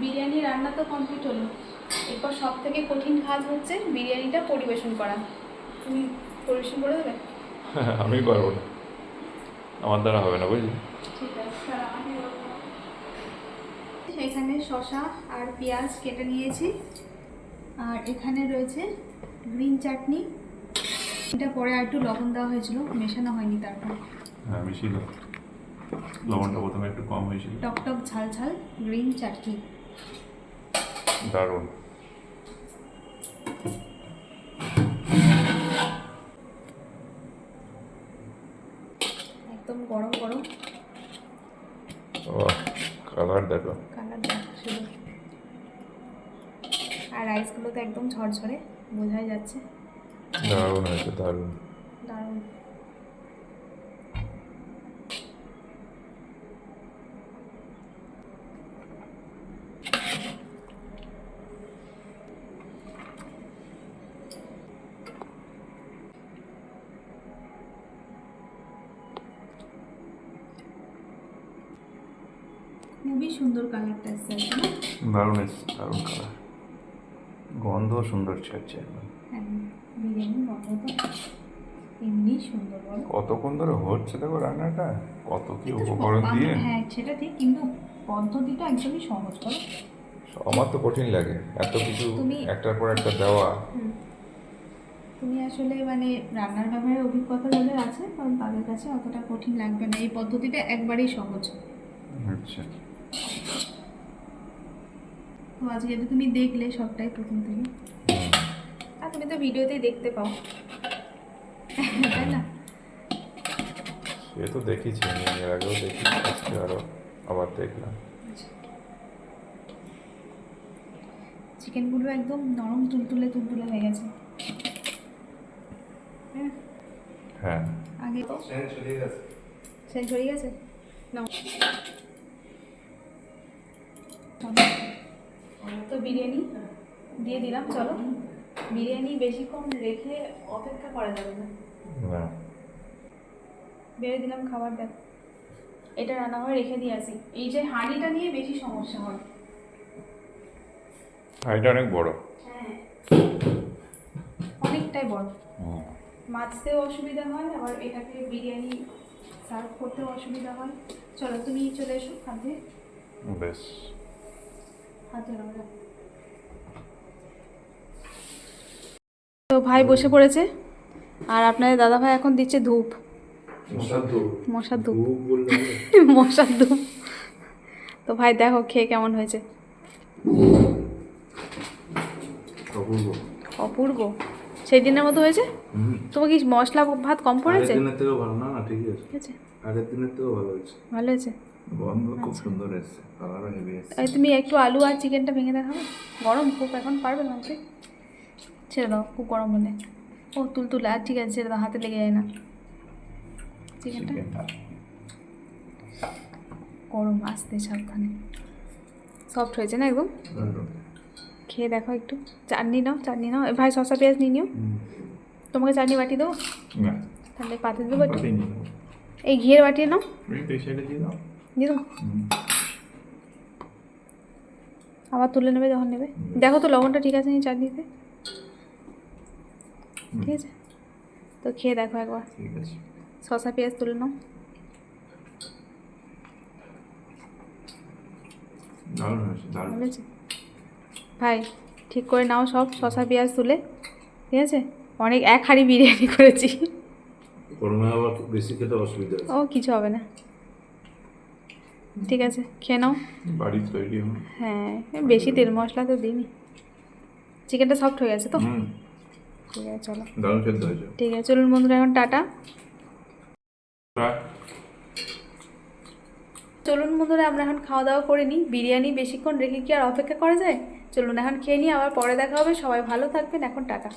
বিরিয়ানি রান্না তো কমপ্লিট হলো। এরপর সব থেকে কঠিন কাজ হচ্ছে বিরিয়ানিটা পরিবেশন করা। তুমি পরিবেশন করে দেবে? আমি পারব না। আমার দ্বারা হবে না বুঝলি? ঠিক আছে এখানে শসা আর পেঁয়াজ কেটে নিয়েছি। আর এখানে রয়েছে গ্রিন চাটনি। এটা পরে আর একটু লবণ দেওয়া হয়েছিল মেশানো হয়নি তারপর। হ্যাঁ মিশিয়ে দাও। লবণটা প্রথমে একটু কম হয়েছিল। টক টক ঝাল ঝাল গ্রিন চাটনি। দারুণ। একদম গরম গরম। কালার দেখো। কালার শুধু আর রাইসগুলো তো একদম ঝরঝরে বোঝাই যাচ্ছে। দারুণ হয়েছে দারুণ। দারুণ। খুবই সুন্দর কালারটা এসছে? দারুণ এসছে দারুণ কালার গন্ধ সুন্দর ছাড়ছে হ্যাঁ গন্ধ তো এমনি সুন্দর বলো। কতক্ষণ ধরে হচ্ছে দেখো রান্নাটা? কত কি উপকরণ দিয়ে? হ্যাঁ সেটা ঠিক কিন্তু পদ্ধতিটা একদমই সহজ করো আমার তো কঠিন লাগে এত কিছু একটার পর একটা দেওয়া। তুমি আসলে মানে রান্নার ব্যাপারে অভিজ্ঞতা যাদের আছে কারণ তাদের কাছে অতটা কঠিন লাগবে না এই পদ্ধতিটা একবারেই সহজ। আচ্ছা। তো আজকে তো তুমি দেখলে সবটাই প্রথম থেকে। আর তুমি তো ভিডিওতেই দেখতে পাও। তাই না? সে তো দেখেছি আমি এর আগেও দেখি আজকে আরও আবার দেখলাম। চিকেনগুলো একদম নরম তুলতুলে তুলতুলে হয়ে গেছে। হ্যাঁ, হ্যাঁ। আগে তো। সেন্ট হয়ে গেছে? নাও। তো বিরিয়ানি দিয়ে দিলাম চলো। বিরিয়ানি বেশিক্ষণ রেখে অপেক্ষা করা যাবে না। বেড়ে দিলাম খাবার দেখ এটা রান্না করে রেখে দিয়ে আসি। এই যে হাঁড়িটা নিয়ে বেশি সমস্যা হয়। এটা অনেক বড়। হ্যাঁ। অনেকটাই বড়। মাছতেও অসুবিধা হয় আবার এটাকে বিরিয়ানি সার্ভ করতেও অসুবিধা হয়। চলো তুমি চলে এসো হাতে বেশ। তো ভাই বসে পড়েছে আর আপনাদের দাদা ভাই এখন দিচ্ছে ধূপ। মশার ধূপ। মশার ধূপ। তো ভাই দেখো খেয়ে কেমন হয়েছে। অপূর্ব। সেই দিনের মতো হয়েছে? তোমার কি মশলা ভাত কম পড়েছে? দিনের থেকেও ভালো না? না ঠিকই আছে। আগের দিনের থেকেও ভালো হয়েছে। ভালো হয়েছে? গন্ধ খুব সুন্দর এসছে কালারও হেভি এসছে। তুমি একটু আলু আর চিকেনটা ভেঙে দেখাবে গরম খুব এখন পারবে ভাঙতে ছেড়ে দাও খুব গরম হলে। ও তুল তুলে আর ঠিক আছে ছেড়ে দাও হাতে লেগে যায় না। চিকেনটা? গরম আসতে সাবধানে। সফট হয়েছে না একদম? খেয়ে দেখো একটু। চাটনি নাও চাটনি নাও। ভাই শসা পেঁয়াজ নিয়ে নিও। তোমাকে চাটনি বাটি দেবো? তাহলে পাতে দেবো। এই ঘিয়ের বাটি নাও। দিয়ে আবার তুলে নেবে যখন নেবে। দেখো তো লবণটা ঠিক আছে নি চাটনিতে ঠিক আছে? তো খেয়ে দেখো একবার। শসা পেঁয়াজ তুলে নাও। ভাই ঠিক করে নাও সব শসা পেঁয়াজ তুলে। ঠিক আছে? অনেক এক হাঁড়ি বিরিয়ানি করেছি। ও কিছু হবে না। ঠিক আছে খেয়ে নাও। বাড়ির তৈরি হ্যাঁ বেশি তেল মশলা তো দিইনি। চিকেনটা সফট হয়ে গেছে তো? ঠিক আছে চলো। দারুণ সেদ্ধ হয়েছে। ঠিক আছে চলুন বন্ধুরা এখন টাটা। চলুন বন্ধুরা আমরা এখন খাওয়া দাওয়া করে নিই। বিরিয়ানি বেশিক্ষণ রেখে কি আর অপেক্ষা করা যায়? চলুন এখন খেয়ে নিই আবার পরে দেখা হবে। সবাই ভালো থাকবেন এখন টাটা।